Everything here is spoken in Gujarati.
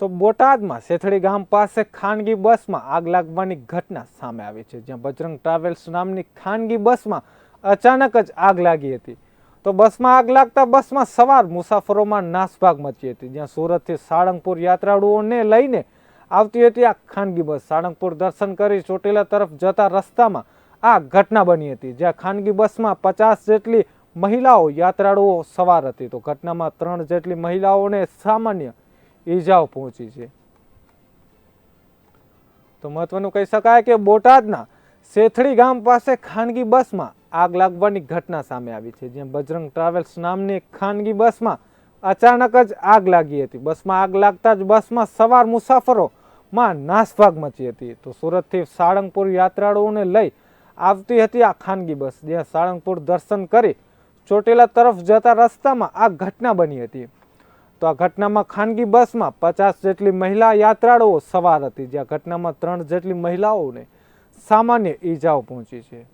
તો બોટાદમાં શેથડી ગામ પાસે ખાનગી બસમાં આગ લાગવાની ઘટના સામે આવી છે, જ્યાં બજરંગ ટ્રાવેલ્સ નામની ખાનગી બસમાં અચાનક જ આગ લાગી હતી. તો બસમાં આગ લાગતા બસમાં સવાર મુસાફરોમાં નાસભાગ મચી હતી, જ્યાં સુરતથી સાળંગપુર યાત્રાળુઓને લઈને આવતી હતી આ ખાનગી બસ. સાળંગપુર દર્શન કરી ચોટીલા તરફ જતા રસ્તામાં આ ઘટના બની હતી, જ્યાં ખાનગી બસમાં પચાસ જેટલી મહિલાઓ યાત્રાળુઓ સવાર હતી. તો ઘટનામાં ત્રણ જેટલી મહિલાઓને સામાન્ય ઈજાઓ પહોંચી છે. તો મહત્વનું કહી શકાય કે બોટાદના શેથડી ગામ પાસે ખાનગી બસમાં આગ લાગવાની ઘટના સામે આવી છે. જ્યાં બજરંગ ટ્રાવેલ્સ નામની ખાનગી બસમાં અચાનક જ આગ લાગી હતી. બસમાં આગ લાગતા જ બસમાં સવાર મુસાફરોમાં નાસભાગ મચી હતી. તો સુરતથી સાળંગપુર યાત્રાળુઓને લઈ આવતી હતી આ ખાનગી બસ. જ્યાં સાળંગપુર દર્શન કરી ચોટીલા તરફ જતા રસ્તામાં આ ઘટના બની હતી. તો આ ઘટનામાં ખાનગી બસમાં પચાસ જેટલી મહિલા યાત્રાળુઓ સવાર હતી. જ્યાં ઘટનામાં ત્રણ જેટલી મહિલાઓને સામાન્ય ઈજાઓ પહોંચી છે.